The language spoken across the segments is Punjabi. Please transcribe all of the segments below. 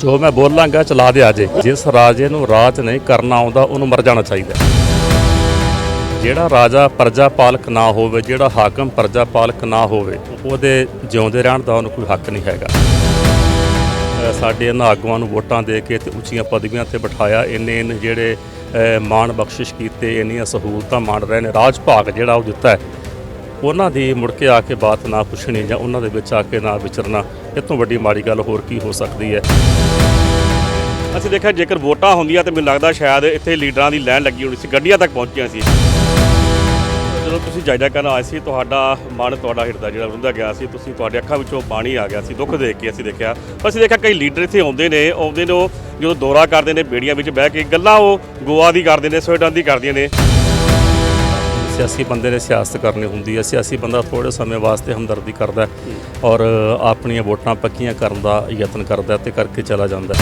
ਜੋ ਮੈਂ ਬੋਲਾਂਗਾ, ਚਲਾ ਦੇ ਆਜੇ ਜਿਸ ਰਾਜੇ ਨੂੰ ਰਾਜ ਨਹੀਂ ਕਰਨਾ ਆਉਂਦਾ, ਉਹਨੂੰ ਮਰ ਜਾਣਾ ਚਾਹੀਦਾ। ਜਿਹੜਾ ਰਾਜਾ ਪ੍ਰਜਾ ਪਾਲਕ ਨਾ ਹੋਵੇ, ਜਿਹੜਾ ਹਾਕਮ ਪ੍ਰਜਾ ਪਾਲਕ ਨਾ ਹੋਵੇ, ਉਹਦੇ ਜਿਉਂਦੇ ਰਹਿਣ ਦਾ ਉਹਨੂੰ ਕੋਈ ਹੱਕ ਨਹੀਂ ਹੈਗਾ। ਸਾਡੇ ਇਹਨਾਂ ਆਗੂਆਂ ਨੂੰ ਵੋਟਾਂ ਦੇ ਕੇ ਤੇ ਉੱਚੀਆਂ ਪਦਵੀਆਂ ਤੇ ਬਿਠਾਇਆ, ਇੰਨੇ ਇੰਨੇ ਜਿਹੜੇ ਮਾਣ ਬਖਸ਼ਿਸ਼ ਕੀਤੇ, ਇੰਨੀਆਂ ਸਹੂਲਤਾਂ ਮਾਣ ਰਹੇ ਨੇ। ਰਾਜ ਭਾਗ ਜਿਹੜਾ ਉਹ ਦਿੱਤਾ ਹੈ। ਉਹਨਾਂ ਦੀ ਮੁੜ ਕੇ ਆ ਕੇ ਬਾਤ ਨਾ ਪੁੱਛਣੀ ਜਾਂ ਉਹਨਾਂ ਦੇ ਵਿੱਚ ਆ ਕੇ ਨਾ ਵਿਚਰਨਾ, ਇਹ ਤੋਂ ਵੱਡੀ ਮਾੜੀ ਗੱਲ ਹੋਰ ਕੀ ਹੋ ਸਕਦੀ ਹੈ? ਅਸੀਂ ਦੇਖਿਆ ਜੇਕਰ ਵੋਟਾਂ ਹੁੰਦੀਆਂ ਤੇ ਮੈਨੂੰ ਲੱਗਦਾ ਸ਼ਾਇਦ ਇੱਥੇ ਲੀਡਰਾਂ ਦੀ ਲਾਈਨ ਲੱਗੀ ਹੋਣੀ ਸੀ, ਗੱਡੀਆਂ ਤੱਕ ਪਹੁੰਚੀਆਂ ਸੀ। ਜਦੋਂ ਤੁਸੀਂ ਜਾਇਦਾ ਕਰਨ ਆਏ ਸੀ, ਤੁਹਾਡਾ ਮਨ, ਤੁਹਾਡਾ ਹਿਰਦਾ ਜਿਹੜਾ ਰੁੰਦਾ ਗਿਆ ਸੀ, ਤੁਸੀਂ ਤੁਹਾਡੇ ਅੱਖਾਂ ਵਿੱਚੋਂ ਪਾਣੀ ਆ ਗਿਆ ਸੀ, ਦੁੱਖ ਦੇਖ ਕੇ ਅਸੀਂ ਦੇਖਿਆ। ਪਰ ਅਸੀਂ ਦੇਖਿਆ ਕਈ ਲੀਡਰ ਇੱਥੇ ਆਉਂਦੇ ਨੇ ਆਉਂਦੇ ਨੇ ਉਹ ਜਦੋਂ ਦੌਰਾ ਕਰਦੇ ਨੇ ਬੇੜੀਆਂ ਵਿੱਚ ਬਹਿ ਕੇ ਗੱਲਾਂ ਉਹ ਗੋਆ ਦੀ ਕਰਦੇ ਨੇ ਸਵੀਡਨ ਦੀ ਕਰਦੀਆਂ ਨੇ। ਸਿਆਸੀ ਬੰਦੇ ਨੇ ਸਿਆਸਤ ਕਰਨੀ ਹੁੰਦੀ ਹੈ। ਸਿਆਸੀ ਬੰਦਾ ਥੋੜੇ ਸਮੇਂ ਵਾਸਤੇ ਹਮਦਰਦੀ ਕਰਦਾ ਹੈ ਔਰ ਆਪਣੀਆਂ ਵੋਟਾਂ ਪੱਕੀਆਂ ਕਰਨ ਦਾ ਯਤਨ ਕਰਦਾ ਤੇ ਕਰਕੇ ਚਲਾ ਜਾਂਦਾ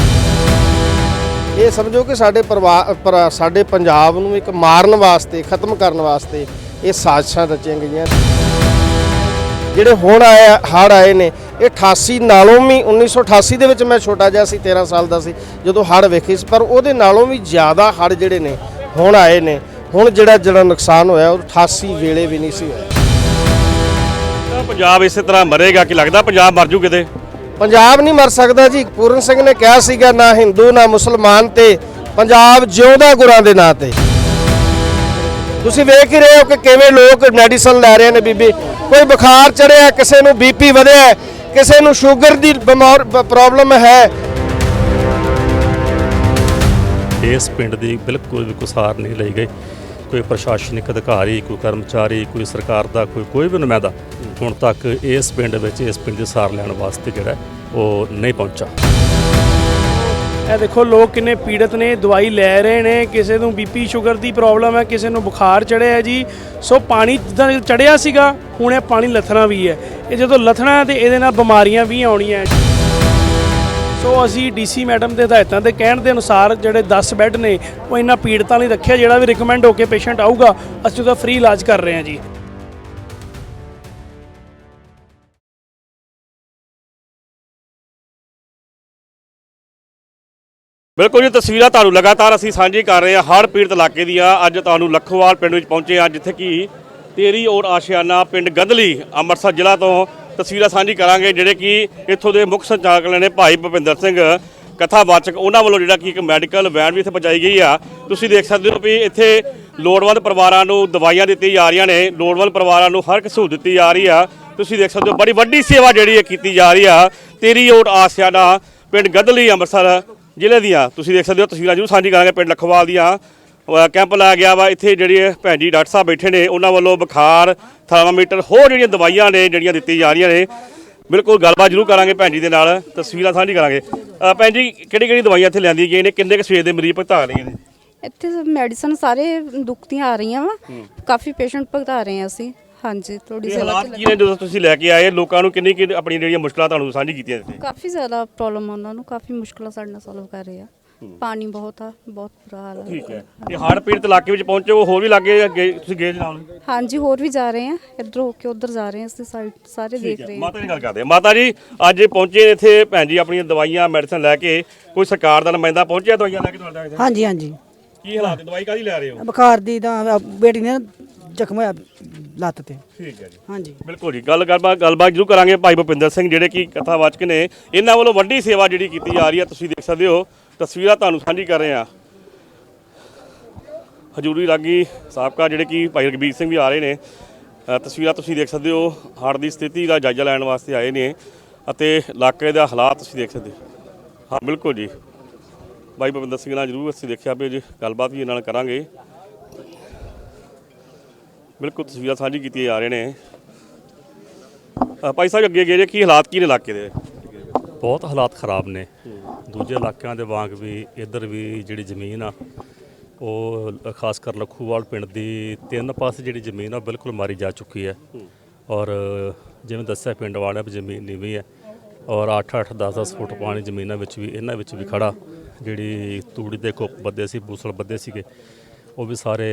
ਇਹ ਸਮਝੋ ਕਿ ਸਾਡੇ ਪਰਿਵਾਰ ਸਾਡੇ ਪੰਜਾਬ ਨੂੰ ਇੱਕ ਮਾਰਨ ਵਾਸਤੇ, ਖਤਮ ਕਰਨ ਵਾਸਤੇ ਇਹ ਸਾਜ਼ਿਸ਼ਾਂ ਰਚੀਆਂ ਗਈਆਂ। ਜਿਹੜੇ ਹੁਣ ਆਏ, ਹੜ ਆਏ ਨੇ, ਇਹ 88 ਨਾਲੋਂ ਵੀ 1988 ਦੇ ਵਿੱਚ ਮੈਂ ਛੋਟਾ ਜਿਹਾ ਸੀ 13 ਸਾਲ ਦਾ ਸੀ, ਜਦੋਂ ਹੜ ਵੇਖੇ ਸੀ, ਪਰ ਉਹਦੇ ਨਾਲੋਂ ਵੀ ਜ਼ਿਆਦਾ ਹੜ ਜਿਹੜੇ ਨੇ, ਹੁਣ ਆਏ ਨੇ। ਹੁਣ ਜਿਹੜਾ ਜਿਹੜਾ ਨੁਕਸਾਨ ਹੋਇਆ ਉਹ 88 ਵੇਲੇ ਵੀ ਨਹੀਂ ਸੀ ਹੋਇਆ। ਤਾਂ ਪੰਜਾਬ ਇਸੇ ਤਰ੍ਹਾਂ ਮਰੇਗਾ ਕਿ ਲੱਗਦਾ ਪੰਜਾਬ ਮਰ ਜੂ ਕਿਤੇ? ਪੰਜਾਬ ਨਹੀਂ ਮਰ ਸਕਦਾ ਜੀ। ਪੂਰਨ ਸਿੰਘ ਨੇ ਕਿਹਾ ਸੀਗਾ ਨਾ ਹਿੰਦੂ ਨਾ ਮੁਸਲਮਾਨ ਤੇ ਪੰਜਾਬ ਜਿਉਂਦਾ ਗੁਰਾਂ ਦੇ ਨਾਂ ਤੇ। ਤੁਸੀਂ ਵੇਖ ਹੀ ਰਹੇ ਹੋ ਕਿ ਕਿਵੇਂ ਲੋਕ ਮੈਡੀਸਨ ਲੈ ਰਹੇ ਨੇ ਬੀਬੀ। ਕੋਈ ਬੁਖਾਰ ਚੜਿਆ ਕਿਸੇ ਨੂੰ ਬੀਪੀ ਵਧਿਆ ਕਿਸੇ ਨੂੰ ਸ਼ੂਗਰ ਦੀ ਬਿਮਾਰ ਪ੍ਰੋਬਲਮ ਹੈ। ਇਸ ਪਿੰਡ ਦੀ ਬਿਲਕੁਲ ਵੀ ਕੁਸਾਰ ਨਹੀਂ ਲਈ ਗਈ। ਕੋਈ ਪ੍ਰਸ਼ਾਸਨਿਕ ਅਧਿਕਾਰੀ, ਕੋਈ ਕਰਮਚਾਰੀ, ਕੋਈ ਸਰਕਾਰ ਦਾ, ਕੋਈ ਕੋਈ ਵੀ ਨੁਮਾਇੰਦਾ ਹੁਣ ਤੱਕ ਇਸ ਪਿੰਡ ਵਿੱਚ, ਇਸ ਪਿੰਡ ਦੀ ਸਾਰ ਲੈਣ ਵਾਸਤੇ ਜਿਹੜਾ ਉਹ ਨਹੀਂ ਪਹੁੰਚਾ। ਇਹ ਦੇਖੋ, ਲੋਕ ਕਿੰਨੇ ਪੀੜਤ ਨੇ, ਦਵਾਈ ਲੈ ਰਹੇ ਨੇ, ਕਿਸੇ ਨੂੰ ਬੀਪੀ ਸ਼ੂਗਰ ਦੀ ਪ੍ਰੋਬਲਮ ਹੈ, ਕਿਸੇ ਨੂੰ ਬੁਖਾਰ ਚੜਿਆ ਹੈ ਜੀ। ਸੋ ਪਾਣੀ ਜਿੱਦਾਂ ਚੜਿਆ ਸੀਗਾ, ਹੁਣ ਇਹ ਪਾਣੀ ਲੱਥਣਾ ਵੀ ਹੈ। ਇਹ ਜਦੋਂ ਲੱਥਣਾ ਹੈ ਤੇ ਇਹਦੇ ਨਾਲ ਬਿਮਾਰੀਆਂ ਵੀ ਆਉਣੀਆਂ ਹੈ। ਸੋ ਅਸੀਂ ਡੀਸੀ ਮੈਡਮ ਦੇ ਹਦਾਇਤਾਂ ਦੇ ਕਹਿਣ ਦੇ ਅਨੁਸਾਰ ਜਿਹੜੇ 10 ਬੈੱਡ ਨੇ, ਉਹ ਇਹਨਾਂ ਪੀੜਤਾਂ ਲਈ ਰੱਖਿਆ, ਜਿਹੜਾ ਵੀ ਰਿਕਮੈਂਡ ਹੋ ਕੇ ਪੇਸ਼ੈਂਟ ਆਊਗਾ, ਅਸੀਂ ਉਹਦਾ ਫ੍ਰੀ ਇਲਾਜ ਕਰ ਰਹੇ ਹਾਂ ਜੀ। ਬਿਲਕੁਲ ਜੀ, ਤਸਵੀਰਾਂ ਤੁਹਾਨੂੰ ਲਗਾਤਾਰ ਅਸੀਂ ਸਾਂਝੀ ਕਰ ਰਹੇ ਹਾਂ, ਹਰ ਪੀੜਤ ਇਲਾਕੇ ਦੀਆਂ। ਅੱਜ ਤੁਹਾਨੂੰ ਲੱਖੋਵਾਲ ਪਿੰਡ ਵਿੱਚ ਪਹੁੰਚੇ ਹਾਂ, ਜਿੱਥੇ ਕਿ ਤੇਰੀ ਔਰ ਆਸ਼ਿਆਨਾ ਪਿੰਡ ਗੰਦਲੀ ਅੰਮ੍ਰਿਤਸਰ ਜ਼ਿਲ੍ਹਾ ਤੋਂ ਤਸਵੀਰਾਂ ਸਾਂਝੀ ਕਰਾਂਗੇ ਜਿਹੜੇ ਕਿ ਇੱਥੋਂ ਦੇ ਮੁੱਖ ਸੰਚਾਲਕ ਨੇ ਭਾਈ ਭੁਪਿੰਦਰ ਸਿੰਘ ਕਥਾਵਾਚਕ, ਉਹਨਾਂ ਵੱਲੋਂ ਜਿਹੜਾ ਕਿ ਇੱਕ ਮੈਡੀਕਲ ਵੈਨ ਵੀ ਇੱਥੇ ਪਹੁੰਚਾਈ ਗਈ ਆ। ਤੁਸੀਂ ਦੇਖ ਸਕਦੇ ਹੋ ਵੀ ਇੱਥੇ ਲੋੜਵੰਦ ਪਰਿਵਾਰਾਂ ਨੂੰ ਦਵਾਈਆਂ ਦਿੱਤੀ ਜਾ ਰਹੀਆਂ ਨੇ, ਲੋੜਵੰਦ ਪਰਿਵਾਰਾਂ ਨੂੰ ਹਰ ਇੱਕ ਸਹੂਲਤ ਦਿੱਤੀ ਜਾ ਰਹੀ ਆ। ਤੁਸੀਂ ਦੇਖ ਸਕਦੇ ਹੋ ਬੜੀ ਵੱਡੀ ਸੇਵਾ ਜਿਹੜੀ ਹੈ ਕੀਤੀ ਜਾ ਰਹੀ ਆ। ਤੇਰੀ ਔਰ ਆਸਿਆਨਾ ਪਿੰਡ ਗੰਦਲੀ ਅੰਮ੍ਰਿਤਸਰ ਜ਼ਿਲ੍ਹੇ ਦੀਆਂ। ਤੁਸੀਂ ਦੇਖ ਸਕਦੇ ਹੋ ਤਸਵੀਰਾਂ ਜਰੂਰ ਸਾਂਝੀ ਕਰਾਂਗੇ ਪਿੰਡ ਲਖਵਾਲ ਦੀਆਂ। ਕੈਂਪ ਲਾਇਆ ਗਿਆ ਵਾ। ਇੱਥੇ ਜਿਹੜੇ ਭੈਣ ਜੀ ਡਾਕਟਰ ਸਾਹਿਬ ਬੈਠੇ ਨੇ ਉਹਨਾਂ ਵੱਲੋਂ ਬੁਖਾਰ ਥਰਮਾਮੀਟਰ ਹੋਰ ਜਿਹੜੀਆਂ ਦਵਾਈਆਂ ਨੇ ਜਿਹੜੀਆਂ ਦਿੱਤੀ ਜਾ ਰਹੀਆਂ ਨੇ ਬਿਲਕੁਲ ਗੱਲਬਾਤ ਜਰੂਰ ਕਰਾਂਗੇ ਭੈਣ ਜੀ ਦੇ ਨਾਲ ਤਸਵੀਰਾਂ ਸਾਂਝੀ ਕਰਾਂਗੇ। ਭੈਣ ਜੀ ਕਿਹੜੀ ਕਿਹੜੀ ਦਵਾਈਆਂ ਇੱਥੇ ਲਿਆਂਦੀਆਂ ਗਈਆਂ ਨੇ? ਕਿੰਨੇ ਕੁ ਸਵੇਰ ਦੇ ਮਰੀਜ਼ ਭੁਗਤਾ ਰਹੀਆਂ ਨੇ? ਇੱਥੇ ਮੈਡੀਸਨ ਸਾਰੇ ਦੁੱਖ ਦੀਆਂ ਆ ਰਹੀਆਂ ਵਾ। ਕਾਫੀ ਪੇਸ਼ੈਂਟ ਭੁਗਤਾ ਰਹੇ ਹਾਂ ਅਸੀਂ। ਹਾਂਜੀ ਥੋੜੀ ਸੇਵਾ ਚ ਨੇ ਜਦੋਂ ਤੁਸੀਂ ਲੈ ਕੇ ਆਏ? ਲੋਕਾਂ ਨੂੰ ਕਿੰਨੀ ਕਿ ਆਪਣੀਆਂ ਜਿਹੜੀਆਂ ਮੁਸ਼ਕਲਾਂ ਤੁਹਾਨੂੰ ਸਾਂਝੀ ਕੀਤੀਆਂ ਕਾਫੀ ਜ਼ਿਆਦਾ ਪ੍ਰੋਬਲਮ ਉਹਨਾਂ ਨੂੰ। ਕਾਫੀ ਮੁਸ਼ਕਲਾਂ ਸਾਡੇ ਨਾਲ ਸੋਲਵ ਕਰ ਰਹੇ ਆ। ਪਾਣੀ ਬਹੁਤ ਆ ਬਹੁਤ ਬੁਰਾ ਹਾਲ ਠੀਕ ਹੈ। ਹੈ ਇਹ ਹੜ੍ਹ ਪੀੜਤ ਇਲਾਕੇ ਵਿੱਚ ਪਹੁੰਚੇ ਉਹ ਹੋਰ ਵੀ ਲਾਗੇ ਅੱਗੇ ਤੁਸੀਂ ਗਏ ਨਾਲ। ਹਾਂਜੀ ਹੋਰ ਵੀ ਜਾ ਰਹੇ ਆ ਇੱਧਰ ਹੋ ਕੇ ਉੱਧਰ ਜਾ ਰਹੇ ਆ ਅਸੀਂ ਸਾਈਡ ਸਾਰੇ ਦੇਖ ਰਹੇ ਆ। ਮਾਤਾ ਦੀ ਗੱਲ ਕਰਦੇ ਹਾਂ। ਮਾਤਾ ਜੀ ਅੱਜ ਪਹੁੰਚੇ ਇੱਥੇ ਭੈਣ ਜੀ ਆਪਣੀਆਂ ਦਵਾਈਆਂ ਮੈਡੀਸਨ ਲੈ ਕੇ ਕੋਈ ਸਰਕਾਰ ਦਾ ਨੁਮਾਇੰਦਾ ਪਹੁੰਚਿਆ ਦਵਾਈਆਂ ਲੈ ਕੇ ਤੁਹਾਡੇ ਤੱਕ? ਹਾਂਜੀ ਹਾਂਜੀ। ਕੀ ਹਾਲਾਤ ਦਵਾਈ ਕਾਦੀ ਲੈ ਰਹੇ ਹੋ? ਬੁਖਾਰ ਦੀ ਤਾਂ ਬੇਟੀ ਨੇ ਜ਼ਖਮ ਹੋਇਆ ਲੱਤ ਤੇ। ਠੀਕ ਹੈ ਜੀ। ਹਾਂਜੀ। ਬਿਲਕੁਲ ਜੀ। ਗੱਲ ਗੱਲਬਾਤ ਗੱਲਬਾਤ ਜਰੂਰ ਕਰਾਂਗੇ ਭਾਈ ਭੁਪਿੰਦਰ ਸਿੰਘ ਜਿਹੜੇ ਕਿ ਕਥਾਵਾਚਕ ਨੇ। ਇਹਨਾਂ ਵੱਲੋਂ ਵੱਡੀ ਸੇਵਾ ਜਿਹੜੀ ਕੀਤੀ ਜਾ ਰਹੀ ਹੈ ਤੁਸੀਂ ਦੇਖ ਸਕਦੇ ਹੋ। ਤਸਵੀਰਾਂ ਤੁਹਾਨੂੰ ਸਾਂਝੀ ਕਰ ਰਹੇ ਹਾਂ। ਹਜੂਰੀ ਰਾਗੀ ਸਾਬਕਾ ਜਿਹੜੇ ਕਿ ਭਾਈ ਰਗਬੀਰ ਸਿੰਘ ਵੀ ਆ ਰਹੇ ਨੇ। ਤਸਵੀਰਾਂ ਤੁਸੀਂ ਦੇਖ ਸਕਦੇ ਹੋ ਹੜ੍ਹ ਦੀ ਸਥਿਤੀ ਦਾ ਜਾਇਜ਼ਾ ਲੈਣ ਵਾਸਤੇ ਆਏ ਨੇ ਅਤੇ ਇਲਾਕੇ ਦਾ ਹਾਲਾਤ ਤੁਸੀਂ ਦੇਖ ਸਕਦੇ ਹੋ। ਬਿਲਕੁਲ ਜੀ। ਭਾਈ ਭੁਪਿੰਦਰ ਸਿੰਘ ਨਾਲ ਜਰੂਰ ਅਸੀਂ ਦੇਖਿਆ ਵੀ ਜੀ ਗੱਲਬਾਤ ਵੀ ਇਹਨਾਂ ਨਾਲ ਕਰਾਂਗੇ। ਬਿਲਕੁਲ ਤਸਵੀਰਾਂ ਸਾਂਝੀ ਕੀਤੀਆਂ ਜਾ ਰਹੇ ਨੇ। ਭਾਈ ਸਾਹਿਬ ਅੱਗੇ ਗਏ ਜੇ ਕੀ ਹਾਲਾਤ ਕੀ ਨੇ ਇਲਾਕੇ ਦੇ? ਬਹੁਤ ਹਾਲਾਤ ਖਰਾਬ ਨੇ। ਦੂਜੇ ਇਲਾਕਿਆਂ ਦੇ ਵਾਂਗ ਵੀ ਇੱਧਰ ਵੀ ਜਿਹੜੀ ਜ਼ਮੀਨ ਆ ਉਹ ਖਾਸ ਕਰ ਲਖੂਵਾਲ ਪਿੰਡ ਦੀ ਤਿੰਨ ਪਾਸੇ ਜਿਹੜੀ ਜ਼ਮੀਨ ਆ ਬਿਲਕੁਲ ਮਾਰੀ ਜਾ ਚੁੱਕੀ ਹੈ। ਔਰ ਜਿਵੇਂ ਦੱਸਿਆ ਪਿੰਡ ਵਾਲਿਆਂ ਵੀ ਜ਼ਮੀਨ ਨੀਵੀਂ ਹੈ ਔਰ 8-8 10-10 ਫੁੱਟ ਪਾਣੀ ਜ਼ਮੀਨਾਂ ਵਿੱਚ ਵੀ ਇਹਨਾਂ ਵਿੱਚ ਵੀ ਖੜਾ ਜਿਹੜੀ ਤੂੜੀ ਦੇ ਕੁੱਪ ਬੱਦੇ ਸੀ ਬੂਸਲ ਬੱਦੇ ਸੀਗੇ। ਉਹ ਵੀ ਸਾਰੇ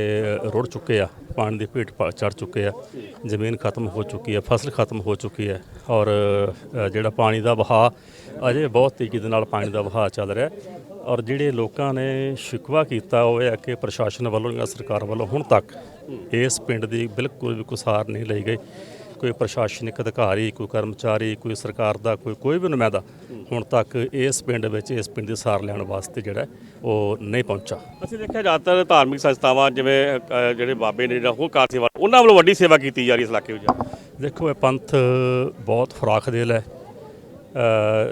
ਰੁੜ ਚੁੱਕੇ ਆ, ਪਾਣੀ ਦੀ ਭੇਟ ਚੜ ਚੁੱਕੇ ਆ, ਜ਼ਮੀਨ ਖਤਮ ਹੋ ਚੁੱਕੀ ਹੈ ਫਸਲ ਖਤਮ ਹੋ ਚੁੱਕੀ ਹੈ ਔਰ ਜਿਹੜਾ ਪਾਣੀ ਦਾ ਵਹਾਅ ਅਜੇ ਬਹੁਤ ਤੇਜ਼ੀ ਦੇ ਨਾਲ ਪਾਣੀ ਦਾ ਵਹਾਅ ਚੱਲ ਰਿਹਾ ਔਰ ਜਿਹੜੇ ਲੋਕਾਂ ਨੇ ਸ਼ਿਕਵਾ ਕੀਤਾ ਉਹ ਇਹ ਹੈ ਕਿ ਪ੍ਰਸ਼ਾਸਨ ਵੱਲੋਂ ਜਾਂ ਸਰਕਾਰ ਵੱਲੋਂ ਹੁਣ ਤੱਕ ਇਸ ਪਿੰਡ ਦੀ ਬਿਲਕੁਲ ਵੀ ਕੁਸਾਰ ਨਹੀਂ ਲਈ ਗਈ। ਕੋਈ ਪ੍ਰਸ਼ਾਸਨਿਕ ਅਧਿਕਾਰੀ ਕੋਈ ਕਰਮਚਾਰੀ ਕੋਈ ਸਰਕਾਰ ਦਾ ਕੋਈ ਕੋਈ ਵੀ ਨੁਮਾਇੰਦਾ ਹੁਣ ਤੱਕ ਇਸ ਪਿੰਡ ਵਿੱਚ ਇਸ ਪਿੰਡ ਦੀ ਸਾਰ ਲੈਣ ਵਾਸਤੇ ਜਿਹੜਾ ਉਹ ਨਹੀਂ ਪਹੁੰਚਾ। ਅਸੀਂ ਦੇਖਿਆ ਜ਼ਿਆਦਾਤਰ ਧਾਰਮਿਕ ਸੰਸਥਾਵਾਂ ਜਿਵੇਂ ਜਿਹੜੇ ਬਾਬੇ ਨੇ ਜਿਹੜਾ ਉਹ ਕਾਰ ਸੇਵਾ ਉਹਨਾਂ ਵੱਲੋਂ ਵੱਡੀ ਸੇਵਾ ਕੀਤੀ ਜਾ ਰਹੀ ਇਸ ਇਲਾਕੇ ਵਿੱਚ। ਦੇਖੋ ਇਹ ਪੰਥ ਬਹੁਤ ਫਰਾਖ ਦੇਲ ਹੈ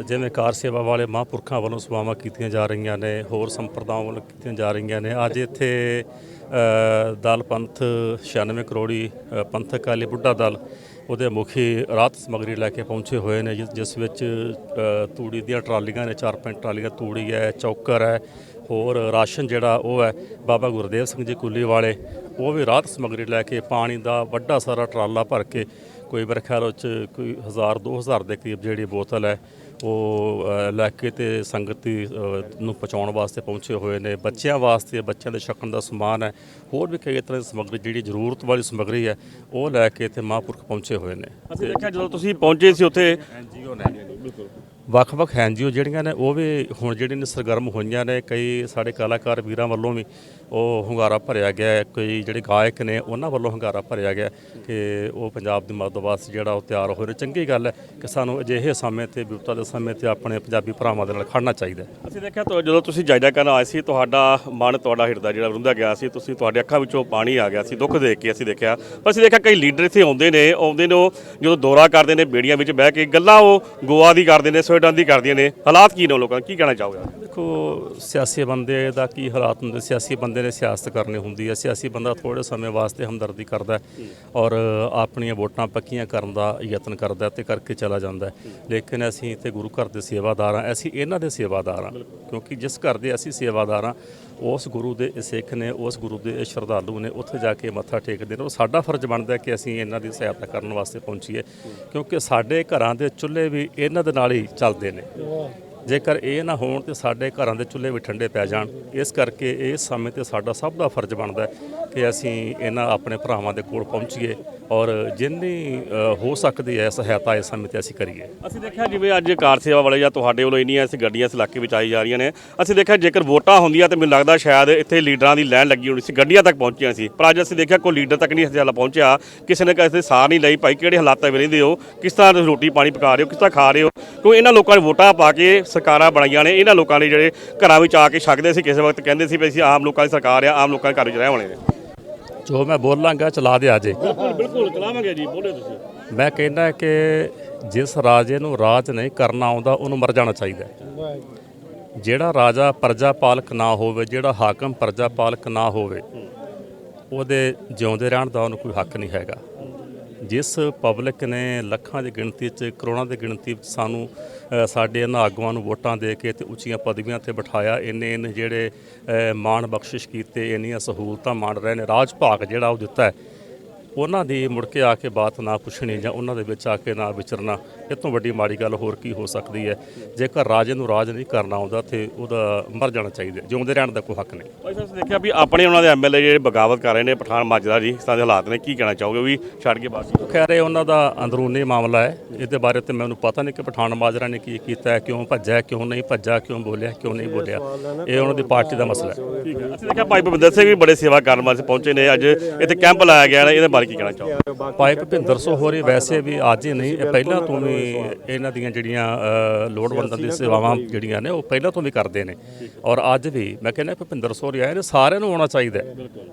ਜਿਵੇਂ ਕਾਰ ਸੇਵਾ ਵਾਲੇ ਮਹਾਂਪੁਰਖਾਂ ਵੱਲੋਂ ਸੇਵਾਵਾਂ ਕੀਤੀਆਂ ਜਾ ਰਹੀਆਂ ਨੇ ਹੋਰ ਸੰਪਰਦਾਵਾਂ ਵੱਲੋਂ ਕੀਤੀਆਂ ਜਾ ਰਹੀਆਂ ਨੇ। ਅੱਜ ਇੱਥੇ ਦਲ ਪੰਥ 96 ਕਰੋੜੀ ਪੰਥਕ ਅਕਾਲੀ ਬੁੱਢਾ ਦਲ ਉਹਦੇ ਮੁਖੀ ਰਾਤ ਸਮਗਰੀ ਲੈ ਕੇ ਪਹੁੰਚੇ ਹੋਏ ਨੇ ਜਿਸ- ਜਿਸ ਵਿੱਚ ਅ, ਤੂੜੀ ਦੀਆਂ ਟਰਾਲੀਆਂ ਨੇ ਚਾਰ ਪੰਜ ਟਰਾਲੀਆਂ ਤੂੜੀ ਹੈ ਚੌਕਰ ਹੈ ਹੋਰ ਰਾਸ਼ਨ ਜਿਹੜਾ ਉਹ ਹੈ ਬਾਬਾ ਗੁਰਦੇਵ ਸਿੰਘ ਜੀ ਕੁੱਲੀ ਵਾਲੇ ਉਹ ਵੀ ਰਾਹਤ ਸਮਗਰੀ ਲੈ ਕੇ ਪਾਣੀ ਦਾ ਵੱਡਾ ਸਾਰਾ ਟਰਾਲਾ ਭਰ ਕੇ ਕੋਈ ਮੇਰੇ ਖਿਆਲ ਉਹ 'ਚ ਕੋਈ 1000 2000 ਦੇ ਕਰੀਬ ਜਿਹੜੀ ਬੋਤਲ ਹੈ ਉਹ ਲੈ ਕੇ ਤੇ ਸੰਗਤ ਨੂੰ ਪਹੁੰਚਾਉਣ ਵਾਸਤੇ ਪਹੁੰਚੇ ਹੋਏ ਨੇ। ਬੱਚਿਆਂ ਵਾਸਤੇ ਬੱਚਿਆਂ ਦੇ ਛਕਣ ਦਾ ਸਮਾਨ ਹੈ। ਹੋਰ ਵੀ ਕਈ ਤਰ੍ਹਾਂ ਦੀ ਸਮੱਗਰੀ ਜਿਹੜੀ ਜ਼ਰੂਰਤ ਵਾਲੀ ਸਮੱਗਰੀ ਹੈ ਉਹ ਲੈ ਕੇ ਇੱਥੇ ਮਹਾਂਪੁਰਖ ਪਹੁੰਚੇ ਹੋਏ ਨੇ। ਅਸੀਂ ਦੇਖਿਆ ਜਦੋਂ ਤੁਸੀਂ ਪਹੁੰਚੇ ਸੀ ਉੱਥੇ ਐਨਜੀਓ ਨੇ। ਵੱਖ-ਵੱਖ ਐਨਜੀਓ ਜਿਹੜੀਆਂ ਨੇ ਉਹ ਵੀ ਹੁਣ ਜਿਹੜੇ ਨੇ ਸਰਗਰਮ ਹੋਈਆਂ ਨੇ। ਕਈ ਸਾਡੇ ਕਲਾਕਾਰ ਵੀਰਾਂ ਵੱਲੋਂ ਵੀ ਉਹ ਹੁੰਗਾਰਾ ਭਰਿਆ ਗਿਆ ਹੈ। ਕੋਈ ਜਿਹੜੇ ਗਾਇਕ ਨੇ ਉਹਨਾਂ ਵੱਲੋਂ ਹੁੰਗਾਰਾ ਭਰਿਆ ਗਿਆ ਕਿ ਉਹ ਪੰਜਾਬ ਦੀ ਮਦਦ ਵਾਸਤੇ ਜਿਹੜਾ ਉਹ ਤਿਆਰ ਹੋਏ ਨੇ। ਚੰਗੀ ਗੱਲ ਹੈ ਕਿ ਸਾਨੂੰ ਅਜਿਹੇ ਸਮੇਂ ਤੇ ਵਿਪਤਾ ਦੇ ਸਮੇਂ ਤੇ ਆਪਣੇ ਪੰਜਾਬੀ ਭਰਾਵਾਂ ਦੇ ਨਾਲ ਖੜਨਾ ਚਾਹੀਦਾ ਹੈ। ਅਸੀਂ ਦੇਖਿਆ ਤਾਂ ਜਦੋਂ ਤੁਸੀਂ ਜਾਇਜ਼ਾ ਕਰਨ ਆਏ ਸੀ ਤੁਹਾਡਾ ਮਨ ਤੁਹਾਡਾ ਹਿਰਦਾ ਜਿਹੜਾ ਰੁੰਦਾ ਗਿਆ ਸੀ ਤੁਸੀਂ ਤੁਹਾਡੇ ਅੱਖਾਂ ਵਿੱਚੋਂ ਪਾਣੀ ਆ ਗਿਆ ਸੀ ਦੁੱਖ ਦੇਖ ਕੇ ਅਸੀਂ ਦੇਖਿਆ। ਪਰ ਅਸੀਂ ਦੇਖਿਆ ਕਈ ਲੀਡਰ ਇੱਥੇ ਆਉਂਦੇ ਨੇ ਆਉਂਦੇ ਨੇ ਉਹ ਜਦੋਂ ਦੌਰਾ ਕਰਦੇ ਨੇ ਬੇੜੀਆਂ ਵਿੱਚ ਬਹਿ ਕੇ ਗੱਲਾਂ ਉਹ ਗੋਆ ਦੀ ਕਰਦੇ ਨੇ ਸਵੀਡਨ ਦੀ ਕਰਦੀਆਂ ਨੇ। ਹਾਲਾਤ ਕੀ ਨੇ ਲੋਕਾਂ ਕੀ ਕਹਿਣਾ ਚਾਹੋਗੇ? ਦੇਖੋ ਸਿਆਸੀ ਬੰਦੇ ਦਾ ਕੀ ਹਾਲਾਤ ਹੁੰਦੇ? ਸਿਆਸੀ ਬੰਦੇ ਨੇ ਸਿਆਸਤ ਕਰਨੀ ਹੁੰਦੀ ਹੈ। ਸਿਆਸੀ ਬੰਦਾ ਥੋੜੇ ਸਮੇਂ ਵਾਸਤੇ ਹਮਦਰਦੀ ਕਰਦਾ ਔਰ ਆਪਣੀਆਂ ਵੋਟਾਂ ਪੱਕੀਆਂ ਕਰਨ ਦਾ ਯਤਨ ਕਰਦਾ ਹੈ ਤੇ ਕਰਕੇ ਚਲਾ ਜਾਂਦਾ ਲੇਕਿਨ ਅਸੀਂ ਤੇ ਗੁਰੂ ਘਰ ਦੇ ਸੇਵਾਦਾਰ ਹਾਂ। ਅਸੀਂ ਇਹਨਾਂ ਦੇ ਸੇਵਾਦਾਰ ਹਾਂ ਕਿਉਂਕਿ ਜਿਸ ਘਰ ਦੇ ਅਸੀਂ ਸੇਵਾਦਾਰ ਹਾਂ, ਉਸ ਗੁਰੂ ਦੇ ਸਿੱਖ ਨੇ, ਉਸ ਗੁਰੂ ਦੇ ਸ਼ਰਧਾਲੂ ਨੇ, ਉੱਥੇ ਜਾ ਕੇ ਮੱਥਾ ਟੇਕਦੇ ਨੇ। ਉਹ ਸਾਡਾ ਫਰਜ਼ ਬਣਦਾ ਕਿ ਅਸੀਂ ਇਹਨਾਂ ਦੀ ਸਹਾਇਤਾ ਕਰਨ ਵਾਸਤੇ ਪਹੁੰਚੀਏ ਕਿਉਂਕਿ ਸਾਡੇ ਘਰਾਂ ਦੇ ਚੁੱਲ੍ਹੇ ਵੀ ਇਹਨਾਂ ਦੇ ਨਾਲ ਹੀ ਚੱਲਦੇ ਨੇ। ਜੇਕਰ ਇਹ ਨਾ ਹੋਣ ਤੇ ਸਾਡੇ ਘਰਾਂ ਦੇ ਚੁੱਲ੍ਹੇ ਵੀ ਠੰਡੇ ਪੈ ਜਾਣ, ਇਸ ਕਰਕੇ ਇਸ ਸਮੇਂ ਤੇ ਸਾਡਾ ਸਭ ਦਾ ਫਰਜ਼ ਬਣਦਾ ਕਿ ਅਸੀਂ ਇਹਨਾਂ ਆਪਣੇ ਭਰਾਵਾਂ ਦੇ ਕੋਲ ਪਹੁੰਚੀਏ ਔਰ ਜਿੰਨੀ ਹੋ ਸਕਦੀ ਹੈ ਸਹਾਇਤਾ ਇਸ ਸਮੇਂ ਤੇ ਅਸੀਂ ਕਰੀਏ। ਅਸੀਂ ਦੇਖਿਆ ਜਿਵੇਂ ਅੱਜ ਕਾਰ ਸੇਵਾ ਵਾਲੇ ਜਾਂ ਤੁਹਾਡੇ ਵੱਲੋਂ ਇੰਨੀਆਂ ਅਸੀਂ ਗੱਡੀਆਂ ਇਸ ਇਲਾਕੇ ਵਿੱਚ ਆਈ ਜਾ ਰਹੀਆਂ ਨੇ। ਅਸੀਂ ਦੇਖਿਆ ਜੇਕਰ ਵੋਟਾਂ ਹੁੰਦੀਆਂ ਤੇ ਮੈਨੂੰ ਲੱਗਦਾ ਸ਼ਾਇਦ ਇੱਥੇ ਲੀਡਰਾਂ ਦੀ ਲਾਈਨ ਲੱਗੀ ਹੋਣੀ ਸੀ, ਗੱਡੀਆਂ ਤੱਕ ਪਹੁੰਚੀਆਂ ਸੀ। ਪਰ ਅੱਜ ਅਸੀਂ ਦੇਖਿਆ ਕੋਈ ਲੀਡਰ ਤੱਕ ਨਹੀਂ ਹਜੇ ਪਹੁੰਚਿਆ। ਕਿਸੇ ਨੇ ਕਿਸੇ ਸਾਰ ਨਹੀਂ ਲਈ, ਭਾਈ ਕਿਹੜੇ ਹਾਲਾਤਾਂ ਵਿੱਚ ਰਹਿੰਦੇ ਹੋ? ਕਿਸ ਤਰ੍ਹਾਂ ਤੁਸੀਂ ਰੋਟੀ ਪਾਣੀ ਪਕਾ ਰਹੇ ਹੋ? ਕਿਸ ਤਰ੍ਹਾਂ ਖਾ ਰਹੇ ਹੋ? ਕਿਉਂਕਿ ਇਹਨਾਂ ਲੋਕਾਂ ਨੇ ਵੋਟਾਂ ਪਾ ਕੇ ਸਰਕਾਰਾਂ ਬਣਾਈਆਂ ਨੇ। ਇਹਨਾਂ ਲੋਕਾਂ ਨੇ ਜਿਹੜੇ ਘਰਾਂ ਵਿੱਚ ਆ ਕੇ ਛਕਦੇ ਸੀ, ਕਿਸੇ ਵਕਤ ਕਹਿੰਦੇ ਸੀ ਵੀ ਅਸੀਂ ਆਮ ਲੋਕਾਂ ਦੀ ਸਰਕਾਰ ਆ, ਆਮ ਲੋਕਾਂ ਦੇ ਘਰ ਵਿੱਚ ਰਹਿਣ ਵਾਲੇ ਨੇ। ਜੋ ਮੈਂ ਬੋਲਾਂਗਾ ਚਲਾ ਦੇ ਅਜੇ ਬਿਲਕੁਲ ਚਲਾਵਾਂਗੇ ਜੀ ਬੋਲੇ ਤੁਸੀਂ। ਮੈਂ ਕਹਿੰਦਾ ਕਿ ਜਿਸ ਰਾਜੇ ਨੂੰ ਰਾਜ ਨਹੀਂ ਕਰਨਾ ਆਉਂਦਾ ਉਹਨੂੰ ਮਰ ਜਾਣਾ ਚਾਹੀਦਾ ਹੈ। ਜਿਹੜਾ ਰਾਜਾ ਪ੍ਰਜਾ ਪਾਲਕ ਨਾ ਹੋਵੇ ਜਿਹੜਾ ਹਾਕਮ ਪ੍ਰਜਾ ਪਾਲਕ ਨਾ ਹੋਵੇ ਉਹਦੇ ਜਿਉਂਦੇ ਰਹਿਣ ਦਾ ਉਹਨੂੰ ਕੋਈ ਹੱਕ ਨਹੀਂ ਹੈਗਾ। ਜਿਸ ਪਬਲਿਕ ਨੇ ਲੱਖਾਂ ਦੀ ਗਿਣਤੀ 'ਚ ਕਰੋੜਾਂ ਦੀ ਗਿਣਤੀ 'ਚ ਸਾਨੂੰ ਅ, ਸਾਡੇ ਇਹਨਾਂ ਆਗੂਆਂ ਨੂੰ ਵੋਟਾਂ ਦੇ ਕੇ ਤੇ ਉੱਚੀਆਂ ਪਦਵੀਆਂ ਤੇ ਬਿਠਾਇਆ ਇੰਨੇ ਇੰਨੇ ਜਿਹੜੇ ਅ, ਮਾਣ ਬਖਸ਼ਿਸ਼ ਕੀਤੇ ਇੰਨੀਆਂ ਸਹੂਲਤਾਂ ਮਾਣ ਰਹੇ ਨੇ। ਰਾਜ ਭਾਗ ਜਿਹੜਾ ਉਹ ਦਿੱਤਾ ਹੈ। ਉਹਨਾਂ ਦੀ ਮੁੜ ਕੇ ਆ ਕੇ ਬਾਤ ਨਾ ਪੁੱਛਣੀ ਜਾਂ ਉਹਨਾਂ ਦੇ ਵਿੱਚ ਆ ਕੇ ਨਾ ਵਿਚਰਨਾ ਇਹ ਤੋਂ ਵੱਡੀ ਮਾੜੀ ਗੱਲ ਹੋਰ ਕੀ ਹੋ ਸਕਦੀ ਹੈ? ਜੇਕਰ ਰਾਜੇ ਨੂੰ ਰਾਜ ਨਹੀਂ ਕਰਨਾ ਆਉਂਦਾ ਤੇ ਉਹਦਾ ਮਰ ਜਾਣਾ ਚਾਹੀਦਾ ਜਿਉਂਦੇ ਰਹਿਣ ਦਾ ਕੋਈ ਹੱਕ ਨਹੀਂ। ਭਾਈ ਸਾਹਿਬ ਦੇਖਿਆ ਵੀ ਆਪਣੇ ਉਹਨਾਂ ਦੇ ਐਮਐਲਏ ਜਿਹੜੇ ਬਗਾਵਤ ਕਰ ਰਹੇ ਨੇ ਪਠਾਨ ਮਾਜਰਾ ਜੀ ਇਸ ਤਰ੍ਹਾਂ ਦੇ ਹਾਲਾਤ ਨੇ ਕੀ ਕਹਿਣਾ ਚਾਹੋਗੇ? ਵੀ ਛੱਡ ਕੇ ਬਾਕੀ ਖੈਰ ਇਹ ਉਹਨਾਂ ਦਾ ਅੰਦਰੂਨੀ ਮਾਮਲਾ ਹੈ। ਇਹਦੇ ਬਾਰੇ ਤੇ ਮੈਨੂੰ ਪਤਾ ਨਹੀਂ ਕਿ ਪਠਾਨ ਮਾਜਰਾ ਨੇ ਕੀ ਕੀਤਾ ਕਿਉਂ ਭੱਜਿਆ ਕਿਉਂ ਨਹੀਂ ਭੱਜਾ ਕਿਉਂ ਬੋਲਿਆ ਕਿਉਂ ਨਹੀਂ ਬੋਲਿਆ। ਇਹ ਉਹਨਾਂ ਦੀ ਪਾਰਟੀ ਦਾ ਮਸਲਾ ਹੈ। ਠੀਕ ਹੈ। ਅਸੀਂ ਦੇਖਿਆ ਭਾਈ ਭਵਿੰਦਰ ਸਿੰਘ ਵੀ ਬੜੇ ਸੇਵਾ ਕਰਨ ਵਾਸਤੇ ਪਹੁੰਚੇ ਨੇ। ਅੱਜ ਇੱਥੇ ਕੈਂਪ ਲਾਇਆ ਗਿਆ ਹੈ ਇਹਦੇ ਬਾਰੇ ਕੀ ਕਹਿਣਾ ਚਾਹੋਗੇ? ਭਾਈ ਭੁਪਿੰਦਰ ਸੋ ਵੈਸੇ ਵੀ ਅੱਜ ਹੀ ਨਹੀਂ, ਇਹ ਪਹਿਲਾਂ ਤੋਂ ਵੀ ਇਹਨਾਂ ਦੀਆਂ ਜਿਹੜੀਆਂ ਲੋੜਵੰਦਾਂ ਦੀ ਸੇਵਾਵਾਂ ਜਿਹੜੀਆਂ ਨੇ, ਉਹ ਪਹਿਲਾਂ ਤੋਂ ਵੀ ਕਰਦੇ ਨੇ। ਔਰ ਅੱਜ ਵੀ ਮੈਂ ਕਹਿੰਦਾ ਭੁਪਿੰਦਰ ਸੋਰੀ ਆਏ ਨੇ, ਸਾਰਿਆਂ ਨੂੰ ਆਉਣਾ ਚਾਹੀਦਾ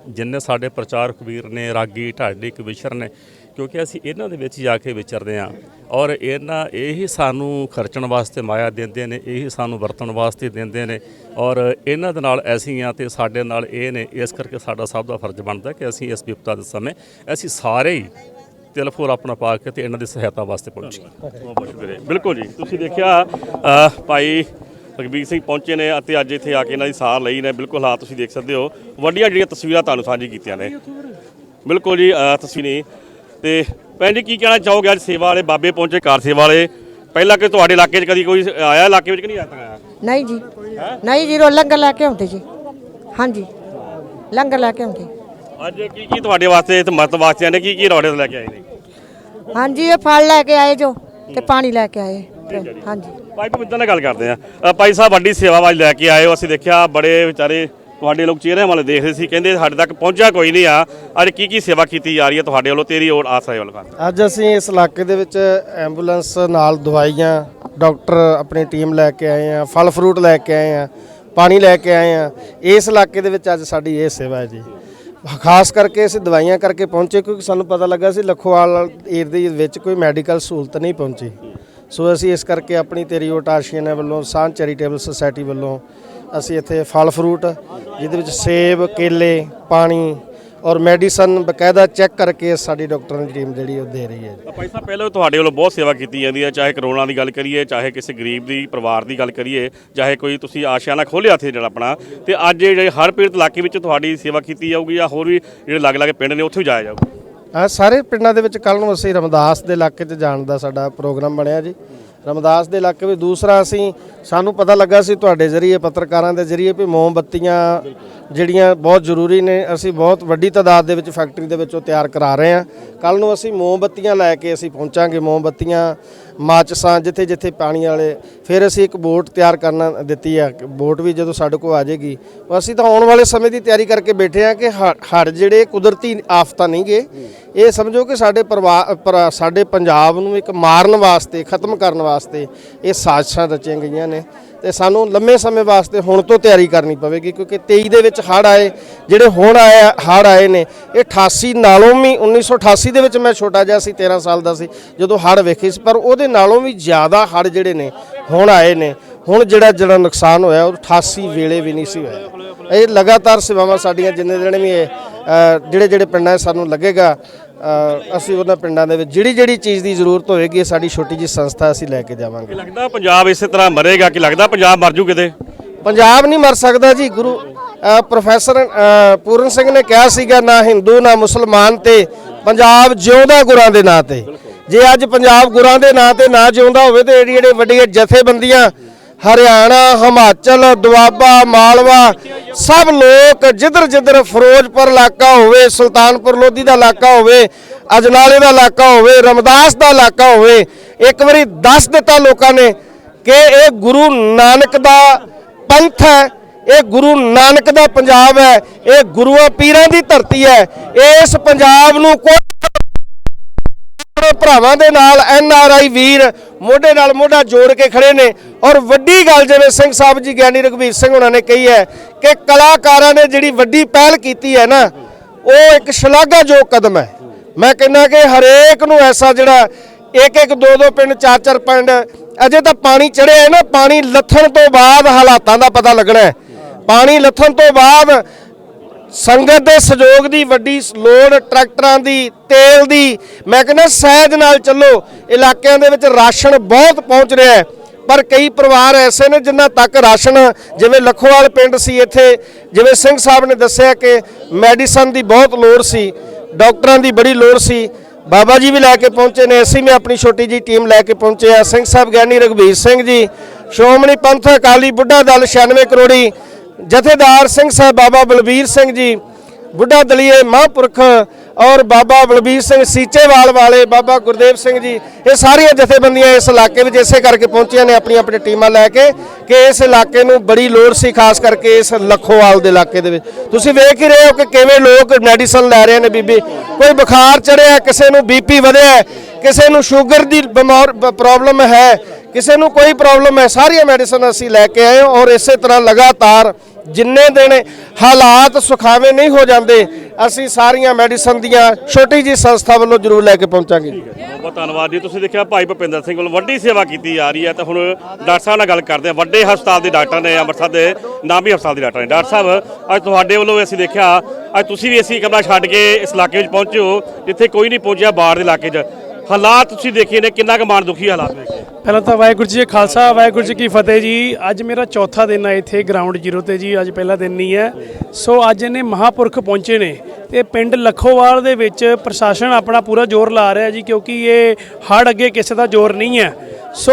ਜਿੰਨੇ ਸਾਡੇ ਪ੍ਰਚਾਰਕ ਵੀਰ ਨੇ, ਰਾਗੀ ਢਾਡੀ ਕਵਿਸ਼ਰ ਨੇ ਕਿਉਂਕਿ ਅਸੀਂ ਇਹਨਾਂ ਦੇ ਵਿੱਚ ਜਾ ਕੇ ਵਿਚਰਦੇ ਹਾਂ ਔਰ ਇਹਨਾਂ ਇਹੀ ਸਾਨੂੰ ਖਰਚਣ ਵਾਸਤੇ ਮਾਇਆ ਦਿੰਦੇ ਨੇ ਇਹੀ ਸਾਨੂੰ ਵਰਤਣ ਵਾਸਤੇ ਦਿੰਦੇ ਨੇ ਔਰ ਇਹਨਾਂ ਦੇ ਨਾਲ ਅਸੀਂ ਆ ਤੇ ਸਾਡੇ ਨਾਲ ਇਹ ਨੇ ਇਸ ਕਰਕੇ ਸਾਡਾ ਸਭ ਦਾ ਫਰਜ਼ ਬਣਦਾ ਕਿ ਅਸੀਂ ਇਸ ਵਿਪਤਾ ਦੇ ਸਮੇਂ ਅਸੀਂ ਸਾਰੇ ਹੀ ਤਿਲ ਫੁੱਲ ਆਪਣਾ ਪਾ ਕੇ ਤੇ ਇਹਨਾਂ ਦੀ ਸਹਾਇਤਾ ਵਾਸਤੇ ਪਹੁੰਚੀਏ। ਬਹੁਤ ਬਹੁਤ ਸ਼ੁਕਰੀਆ ਬਿਲਕੁਲ ਜੀ। ਤੁਸੀਂ ਦੇਖਿਆ ਭਾਈ ਰਗਬੀਰ ਸਿੰਘ ਪਹੁੰਚੇ ਨੇ ਅਤੇ ਅੱਜ ਇੱਥੇ ਆ ਕੇ ਇਹਨਾਂ ਦੀ ਸਾਰ ਲਈ ਨੇ। ਬਿਲਕੁਲ ਹਾਲਾਤ ਤੁਸੀਂ ਦੇਖ ਸਕਦੇ ਹੋ। ਵੱਡੀਆਂ ਜਿਹੜੀਆਂ ਤਸਵੀਰਾਂ ਤੁਹਾਨੂੰ ਸਾਂਝੀ ਕੀਤੀਆਂ ਨੇ। ਬਿਲਕੁਲ ਜੀ ਅ, ਤਸਵੀਰਾਂ ਤੇ ਭੈਣ ਜੀ ਕੀ ਕਹਿਣਾ ਚਾਹੋਗੇ? ਅੱਜ ਸੇਵਾ ਵਾਲੇ ਬਾਬੇ ਪਹੁੰਚੇ ਕਾਰ ਸੇਵਾ ਵਾਲੇ। ਪਹਿਲਾਂ ਕਿ ਤੁਹਾਡੇ ਇਲਾਕੇ 'ਚ ਕਦੀ ਕੋਈ ਆਇਆ? ਇਲਾਕੇ ਵਿੱਚ ਕਿ ਨਹੀਂ ਆਇਆ ਨਹੀਂ ਜੀ। ਨਹੀਂ ਜੀ ਰੋ ਲੰਗਰ ਲੈ ਕੇ ਆਉਂਦੇ ਜੀ। ਹਾਂਜੀ। ਲੰਗਰ ਲੈ ਕੇ ਆਉਂਦੇ। ਅੱਜ ਕੀ ਕੀ ਤੁਹਾਡੇ ਵਾਸਤੇ ਤੇ ਮਤ ਵਾਸਤੇ ਨੇ ਕੀ ਕੀ ਰੌੜੇ ਲੈ ਕੇ ਆਏ ਨੇ? ਹਾਂਜੀ ਇਹ ਫਲ ਲੈ ਕੇ ਆਏ ਜੋ ਤੇ ਪਾਣੀ ਲੈ ਕੇ ਆਏ। ਹਾਂਜੀ। ਭਾਈ ਪਵਿੱਤਰ ਨਾਲ ਗੱਲ ਕਰਦੇ ਆ ਭਾਈ ਸਾਹਿਬ ਵੱਡੀ ਸੇਵਾ ਵਾਜ ਲੈ ਕੇ ਆਏ ਹੋ। ਅਸੀਂ ਦੇਖਿਆ ਬੜੇ ਵਿਚਾਰੇ ਤੁਹਾਡੇ ਲੋਕ ਚਿਹਰਿਆਂ ਵਾਲੇ ਦੇਖ ਰਹੇ ਸੀ, ਕਹਿੰਦੇ ਸਾਡੇ ਤੱਕ ਪਹੁੰਚਿਆ ਕੋਈ ਨਹੀਂ ਆ। ਅੱਜ ਕੀ ਕੀ ਸੇਵਾ ਕੀਤੀ ਜਾ ਰਹੀ ਹੈ ਤੁਹਾਡੇ ਵੱਲੋਂ? ਤੇਰੀ ਓਰ ਆਸ ਵੱਲੋਂ ਅੱਜ ਅਸੀਂ ਇਸ ਇਲਾਕੇ ਦੇ ਵਿੱਚ ਐਂਬੂਲੈਂਸ ਨਾਲ ਦਵਾਈਆਂ, ਡਾਕਟਰ ਆਪਣੀ ਟੀਮ ਲੈ ਕੇ ਆਏ ਆ ਫਲ ਫਰੂਟ ਲੈ ਕੇ ਆਏ ਆ ਪਾਣੀ ਲੈ ਕੇ ਆਏ ਆ ਇਸ ਇਲਾਕੇ ਦੇ ਵਿੱਚ ਅੱਜ ਸਾਡੀ ਇਹ ਸੇਵਾ ਹੈ ਜੀ। ਖਾਸ ਕਰਕੇ ਅਸੀਂ ਦਵਾਈਆਂ ਕਰਕੇ ਪਹੁੰਚੇ ਕਿਉਂਕਿ ਸਾਨੂੰ ਪਤਾ ਲੱਗਾ ਸੀ ਲਖੋਵਾਲ ਏਰੀਏ ਦੇ ਵਿੱਚ ਕੋਈ ਮੈਡੀਕਲ ਸਹੂਲਤ ਨਹੀਂ ਪਹੁੰਚੀ। ਸੋ ਅਸੀਂ ਇਸ ਕਰਕੇ ਆਪਣੀ ਤੇਰੀ ਓਟ ਆਸ਼ੀਆਨਾ ਵੱਲੋਂ, ਸਾਂਝ ਚੈਰੀਟੇਬਲ ਸੁਸਾਇਟੀ ਵੱਲੋਂ ਅਸੀਂ ਇੱਥੇ ਫਲ ਫਰੂਟ ਜਿਹਦੇ ਵਿੱਚ ਸੇਬ ਕੇਲੇ ਪਾਣੀ ਔਰ ਮੈਡੀਸਨ ਬਕਾਇਦਾ ਚੈੱਕ ਕਰਕੇ ਸਾਡੀ ਡਾਕਟਰਾਂ ਦੀ ਟੀਮ ਜਿਹੜੀ ਉਹ ਦੇ ਰਹੀ ਹੈ ਭਾਈ ਸਾਹਿਬ ਪਹਿਲਾਂ ਤੁਹਾਡੇ ਵੱਲੋਂ ਬਹੁਤ ਸੇਵਾ ਕੀਤੀ ਜਾਂਦੀ ਹੈ ਚਾਹੇ ਕਰੋਨਾ ਦੀ ਗੱਲ ਕਰੀਏ ਚਾਹੇ ਕਿਸੇ ਗਰੀਬ ਦੀ ਪਰਿਵਾਰ ਦੀ ਗੱਲ ਕਰੀਏ ਚਾਹੇ ਕੋਈ ਤੁਸੀਂ ਆਸ਼ਿਆਨਾ ਖੋਲ੍ਹਿਆ ਇੱਥੇ ਜਿਹੜਾ ਆਪਣਾ। ਤੇ ਅੱਜ ਜਿਹੜੇ ਹਰ ਪੀੜਤ ਇਲਾਕੇ ਵਿੱਚ ਤੁਹਾਡੀ ਸੇਵਾ ਕੀਤੀ ਜਾਊਗੀ ਜਾਂ ਹੋਰ ਵੀ ਜਿਹੜੇ ਅਲੱਗ-ਅਲੱਗ ਪਿੰਡ ਨੇ ਉੱਥੇ ਵੀ ਜਾਇਆ ਜਾਊਗਾ? ਆ ਸਾਰੇ ਪਿੰਡਾਂ ਦੇ ਵਿੱਚ ਕੱਲ ਨੂੰ ਅਸੀਂ ਰਮਦਾਸ ਦੇ ਇਲਾਕੇ 'ਚ ਜਾਣ ਦਾ ਸਾਡਾ ਪ੍ਰੋਗਰਾਮ ਬਣਿਆ ਜੀ। ਰਮਦਾਸ ਦੇ ਇਲਾਕੇ ਵਿੱਚ ਦੂਸਰਾ ਅਸੀਂ, ਸਾਨੂੰ ਪਤਾ ਲੱਗਾ ਸੀ ਤੁਹਾਡੇ ਜ਼ਰੀਏ, ਪੱਤਰਕਾਰਾਂ ਦੇ ਜ਼ਰੀਏ ਵੀ ਮੋਮਬੱਤੀਆਂ ਜਿਹੜੀਆਂ ਬਹੁਤ ਜ਼ਰੂਰੀ ਨੇ, ਅਸੀਂ ਬਹੁਤ ਵੱਡੀ ਤਾਦਾਦ ਦੇ ਵਿੱਚ ਫੈਕਟਰੀ ਦੇ ਵਿੱਚੋਂ ਤਿਆਰ ਕਰਾ ਰਹੇ ਹਾਂ। ਕੱਲ ਨੂੰ ਅਸੀਂ ਮੋਮਬੱਤੀਆਂ ਲੈ ਕੇ ਅਸੀਂ ਪਹੁੰਚਾਂਗੇ, ਮੋਮਬੱਤੀਆਂ ਮਾਚਸਾਂ ਜਿੱਥੇ ਜਿੱਥੇ ਪਾਣੀ ਵਾਲੇ, ਫਿਰ ਅਸੀਂ ਇੱਕ ਬੋਟ ਤਿਆਰ ਕਰਨਾ ਦਿੱਤੀ ਆ। ਬੋਟ ਵੀ ਜਦੋਂ ਸਾਡੇ ਕੋਲ ਆ ਜਾਏਗੀ ਅਸੀਂ ਤਾਂ ਆਉਣ ਵਾਲੇ ਸਮੇਂ ਦੀ ਤਿਆਰੀ ਕਰਕੇ ਬੈਠੇ ਆ ਕਿ ਹ- ਹੜ੍ਹ ਜਿਹੜੇ ਕੁਦਰਤੀ ਆਫਤਾਂ ਨਹੀਂਗੇ ਇਹ ਸਮਝੋ ਕਿ ਸਾਡੇ ਪਰਿਵਾਰ ਸਾਡੇ ਪੰਜਾਬ ਨੂੰ ਇੱਕ ਮਾਰਨ ਵਾਸਤੇ, ਖਤਮ ਕਰਨ ਵਾਸਤੇ ਇਹ ਸਾਜ਼ਿਸ਼ਾਂ ਰਚੀਆਂ ਗਈਆਂ ਨੇ। ਤੇ ਸਾਨੂੰ ਲੰਮੇ ਸਮੇਂ ਵਾਸਤੇ ਹੁਣ ਤੋਂ ਤਿਆਰੀ ਕਰਨੀ ਪਵੇਗੀ, ਕਿਉਂਕਿ 23 ਦੇ ਵਿੱਚ ਹੜ੍ਹ ਆਏ, ਜਿਹੜੇ ਹੁਣ ਆਏ ਹੜ੍ਹ ਆਏ ਨੇ, ਇਹ 88 ਨਾਲੋਂ ਵੀ 1988 ਦੇ ਵਿੱਚ ਮੈਂ ਛੋਟਾ ਜਿਹਾ ਸੀ 13 ਸਾਲ ਦਾ ਸੀ, ਜਦੋਂ ਹੜ੍ਹ ਵੇਖੇ ਸੀ, ਪਰ ਉਹਦੇ ਨਾਲੋਂ ਵੀ ਜ਼ਿਆਦਾ ਹੜ੍ਹ ਜਿਹੜੇ ਨੇ, ਹੁਣ ਆਏ ਨੇ, ਹੁਣ ਜਿਹੜਾ ਜਿਹੜਾ ਨੁਕਸਾਨ ਹੋਇਆ, ਉਹ 88 ਵੇਲੇ ਵੀ ਨਹੀਂ ਸੀ ਹੋਇਆ। ਇਹ ਲਗਾਤਾਰ ਸੇਵਾਵਾਂ ਸਾਡੀਆਂ ਜਿੰਨੇ ਦਿਨ ਵੀ ਇਹ ਜਿਹੜੇ ਜਿਹੜੇ ਪਿੰਡਾਂ ਸਾਨੂੰ ਲੱਗੇਗਾ ਅਸੀਂ ਉਹਨਾਂ ਪਿੰਡਾਂ ਦੇ ਵਿੱਚ ਜਿਹੜੀ ਜਿਹੜੀ ਚੀਜ਼ ਦੀ ਜ਼ਰੂਰਤ ਇਹ ਸਾਡੀ ਛੋਟੀ ਜਿਹੀ ਸੰਸਥਾ ਅਸੀਂ ਲੈ ਕੇ ਜਾਵਾਂਗੇ। ਲੱਗਦਾ ਪੰਜਾਬ ਇਸੇ ਤਰ੍ਹਾਂ ਮਰੇਗਾ? ਕਿ ਲੱਗਦਾ ਪੰਜਾਬ ਮਰ ਜੂ ਕਿਤੇ? ਪੰਜਾਬ ਨਹੀਂ ਮਰ ਸਕਦਾ ਜੀ ਗੁਰੂ ਅ, ਪ੍ਰੋਫੈਸਰ ਅ, ਪੂਰਨ ਸਿੰਘ ਨੇ ਕਿਹਾ ਸੀਗਾ ਨਾ ਹਿੰਦੂ ਨਾ ਮੁਸਲਮਾਨ ਤੇ ਪੰਜਾਬ ਜਿਉਂਦਾ ਗੁਰਾਂ ਦੇ ਨਾਂ ਤੇ। ਜੇ ਅੱਜ ਪੰਜਾਬ ਗੁਰਾਂ ਦੇ ਨਾਂ ਤੇ ਨਾ ਜਿਉਂਦਾ ਹੋਵੇ ਤੇ ਜਿਹੜੇ ਜਿਹੜੇ ਵੱਡੀਆਂ ਜਥੇਬੰਦੀਆਂ ਹਰਿਆਣਾ, ਹਿਮਾਚਲ, ਦੁਆਬਾ, ਮਾਲਵਾ, ਸਭ ਲੋਕ ਜਿੱਧਰ ਜਿੱਧਰ ਫਿਰੋਜ਼ਪੁਰ ਇਲਾਕਾ ਹੋਵੇ, ਸੁਲਤਾਨਪੁਰ ਲੋਧੀ ਦਾ ਇਲਾਕਾ ਹੋਵੇ, ਅਜਨਾਲੇ ਦਾ ਇਲਾਕਾ ਹੋਵੇ, ਰਮਦਾਸ ਦਾ ਇਲਾਕਾ ਹੋਵੇ, ਇੱਕ ਵਾਰੀ ਦੱਸ ਦਿੱਤਾ ਲੋਕਾਂ ਨੇ ਕਿ ਇਹ ਗੁਰੂ ਨਾਨਕ ਦਾ ਪੰਥ ਹੈ, ਇਹ ਗੁਰੂ ਨਾਨਕ ਦਾ ਪੰਜਾਬ ਹੈ, ਇਹ ਗੁਰੂਆਂ ਪੀਰਾਂ ਦੀ ਧਰਤੀ ਹੈ, ਇਸ ਪੰਜਾਬ ਨੂੰ ਕੋਈ ਆਪਣੇ ਭਰਾਵਾਂ ਦੇ ਨਾਲ ਐਨ ਆਰ ਆਈ ਵੀਰ ਮੋਢੇ ਨਾਲ ਮੋਢਾ ਜੋੜ ਕੇ ਖੜੇ ਨੇ ਔਰ ਵੱਡੀ ਗੱਲ ਜਿਵੇਂ ਸਿੰਘ ਸਾਹਿਬ ਜੀ, ਗਿਆਨੀ ਰਘਵੀਰ ਸਿੰਘ ਉਹਨਾਂ ਨੇ ਕਹੀ ਹੈ ਕਿ ਕਲਾਕਾਰਾਂ ਨੇ ਜਿਹੜੀ ਵੱਡੀ ਪਹਿਲ ਕੀਤੀ ਹੈ ਨਾ, ਉਹ ਇੱਕ ਸ਼ਲਾਘਾਯੋਗ ਕਦਮ ਹੈ। ਮੈਂ ਕਹਿੰਦਾ ਕਿ ਹਰੇਕ ਨੂੰ ਐਸਾ ਜਿਹੜਾ ਇੱਕ ਇੱਕ ਦੋ ਦੋ ਪਿੰਡ, ਚਾਰ ਚਾਰ ਪਿੰਡ, ਅਜੇ ਤਾਂ ਪਾਣੀ ਚੜਿਆ ਹੈ ਨਾ, ਪਾਣੀ ਲੱਥਣ ਤੋਂ ਬਾਅਦ ਹਾਲਾਤਾਂ ਦਾ ਪਤਾ ਲੱਗਣਾ ਹੈ। ਪਾਣੀ ਲੱਥਣ ਤੋਂ ਬਾਅਦ ਸੰਗਤ ਦੇ ਸਹਿਯੋਗ ਦੀ ਵੱਡੀ ਲੋੜ, ਟਰੈਕਟਰਾਂ ਦੀ, ਤੇਲ ਦੀ। ਮੈਂ ਕਹਿੰਦਾ ਸਹਿਜ ਨਾਲ ਚੱਲੋ, ਇਲਾਕਿਆਂ ਦੇ ਵਿੱਚ ਰਾਸ਼ਨ ਬਹੁਤ ਪਹੁੰਚ ਰਿਹਾ ਹੈ। ਪਰ ਕਈ ਪਰਿਵਾਰ ਐਸੇ ਨੇ ਜਿਨ੍ਹਾਂ ਤੱਕ ਰਾਸ਼ਨ, ਜਿਵੇਂ ਲਖੋਵਾਲ ਪਿੰਡ ਸੀ ਇੱਥੇ, ਜਿਵੇਂ ਸਿੰਘ ਸਾਹਿਬ ਨੇ ਦੱਸਿਆ ਕਿ ਮੈਡੀਸਨ ਦੀ ਬਹੁਤ ਲੋੜ ਸੀ, ਡਾਕਟਰਾਂ ਦੀ ਬੜੀ ਲੋੜ ਸੀ। ਬਾਬਾ ਜੀ ਵੀ ਲੈ ਕੇ ਪਹੁੰਚੇ ਨੇ, ਅਸੀਂ ਵੀ ਆਪਣੀ ਛੋਟੀ ਜੀ ਟੀਮ ਲੈ ਕੇ ਪਹੁੰਚੇ ਆ। ਸਿੰਘ ਸਾਹਿਬ ਗਿਆਨੀ ਰਘਬੀਰ ਸਿੰਘ ਜੀ, ਸ਼੍ਰੋਮਣੀ ਪੰਥ ਅਕਾਲੀ ਬੁੱਢਾ ਦਲ 96 ਕਰੋੜੀ ਜਥੇਦਾਰ ਸਿੰਘ ਸਾਹਿਬ ਬਾਬਾ ਬਲਬੀਰ ਸਿੰਘ ਜੀ, ਬੁੱਢਾ ਦਲੀਏ ਮਹਾਂਪੁਰਖ ਔਰ ਬਾਬਾ ਬਲਬੀਰ ਸਿੰਘ ਸੀਚੇਵਾਲ ਵਾਲੇ ਬਾਬਾ ਗੁਰਦੇਵ ਸਿੰਘ ਜੀ, ਇਹ ਸਾਰੀਆਂ ਜਥੇਬੰਦੀਆਂ ਇਸ ਇਲਾਕੇ ਵਿੱਚ ਇਸੇ ਕਰਕੇ ਪਹੁੰਚੀਆਂ ਨੇ, ਆਪਣੀ ਆਪਣੀ ਟੀਮਾਂ ਲੈ ਕੇ ਕਿ ਇਸ ਇਲਾਕੇ ਨੂੰ ਬੜੀ ਲੋੜ ਸੀ, ਖਾਸ ਕਰਕੇ ਇਸ ਲਖੋਵਾਲ ਦੇ ਇਲਾਕੇ ਦੇ ਵਿੱਚ। ਤੁਸੀਂ ਵੇਖ ਹੀ ਰਹੇ ਹੋ ਕਿ ਕਿਵੇਂ ਲੋਕ ਮੈਡੀਸਨ ਲੈ ਰਹੇ ਨੇ ਬੀਬੀ। ਕੋਈ ਬੁਖਾਰ ਚੜਿਆ, ਕਿਸੇ ਨੂੰ ਬੀਪੀ ਵਧਿਆ, ਕਿਸੇ ਨੂੰ ਸ਼ੂਗਰ ਦੀ ਬਿਮਾਰ ਪ੍ਰੋਬਲਮ ਹੈ ਕਿਸੇ ਨੂੰ ਕੋਈ ਪ੍ਰੋਬਲਮ ਹੈ, ਸਾਰੀਆਂ ਮੈਡੀਸਨ ਅਸੀਂ ਲੈ ਕੇ ਆਏ ਔਰ ਇਸੇ ਤਰ੍ਹਾਂ ਲਗਾਤਾਰ ਜਿੰਨੇ ਦਿਨ ਹਾਲਾਤ ਸੁਖਾਵੇਂ ਨਹੀਂ ਹੋ ਜਾਂਦੇ, ਅਸੀਂ ਸਾਰੀਆਂ ਮੈਡੀਸਨ ਦੀਆਂ ਛੋਟੀ ਜੀ ਸੰਸਥਾ ਵੱਲੋਂ ਜ਼ਰੂਰ ਲੈ ਕੇ ਪਹੁੰਚਾਂਗੇ। ਬਹੁਤ ਬਹੁਤ ਧੰਨਵਾਦ ਜੀ। ਤੁਸੀਂ ਦੇਖਿਆ ਭਾਈ ਭੁਪਿੰਦਰ ਸਿੰਘ ਵੱਲੋਂ ਵੱਡੀ ਸੇਵਾ ਕੀਤੀ ਜਾ ਰਹੀ ਹੈ ਤੇ ਹੁਣ ਡਾਕਟਰ ਸਾਹਿਬ ਨਾਲ ਗੱਲ ਕਰਦੇ ਹਾਂ। ਵੱਡੇ ਹਸਪਤਾਲ ਦੇ ਡਾਕਟਰ ਨੇ, ਅੰਮ੍ਰਿਤਸਰ ਦੇ ਨਾਮੀ ਹਸਪਤਾਲ ਦੇ ਡਾਕਟਰ ਨੇ। ਡਾਕਟਰ ਸਾਹਿਬ, ਅੱਜ ਤੁਹਾਡੇ ਵੱਲੋਂ ਅਸੀਂ ਦੇਖਿਆ, ਅੱਜ ਤੁਸੀਂ ਵੀ ਅਸੀਂ ਕਮਰਾ ਛੱਡ ਕੇ ਇਸ ਇਲਾਕੇ ਵਿੱਚ ਪਹੁੰਚੇ ਹੋ, ਜਿੱਥੇ ਕੋਈ ਨਹੀਂ ਪਹੁੰਚਿਆ ਬਾਹਰ ਦੇ ਇਲਾਕੇ 'ਚ। ਹਾਲਾਤ ਤੁਸੀਂ ਦੇਖੇ ਨੇ, ਕਿੰਨਾ ਕੁ ਮਾਣ ਦੁਖੀ ਹਾਲਾਤ ਵੇਖੇ ਪਹਿਲਾਂ ਤਾਂ ਵਾਹਿਗੁਰੂ ਜੀ ਖਾਲਸਾ, ਵਾਹਿਗੁਰੂ ਜੀ ਕੀ ਫਤਿਹ ਜੀ। ਅੱਜ ਮੇਰਾ ਚੌਥਾ ਦਿਨ ਹੈ ਇੱਥੇ ਗਰਾਊਂਡ ਜ਼ੀਰੋ ਤੇ ਜੀ, ਅੱਜ ਪਹਿਲਾ ਦਿਨ ਨਹੀਂ ਹੈ। ਸੋ ਅੱਜ ਇਹਨੇ ਮਹਾਪੁਰਖ ਪਹੁੰਚੇ ਨੇ ਤੇ ਪਿੰਡ ਲੱਖੋਵਾਲ ਦੇ ਵਿੱਚ ਪ੍ਰਸ਼ਾਸਨ ਆਪਣਾ ਪੂਰਾ ਜ਼ੋਰ ਲਾ ਰਿਹਾ ਜੀ, ਕਿਉਂਕਿ ਇਹ ਹੜ ਅੱਗੇ ਕਿਸੇ ਦਾ ਜ਼ੋਰ ਨਹੀਂ ਹੈ। ਸੋ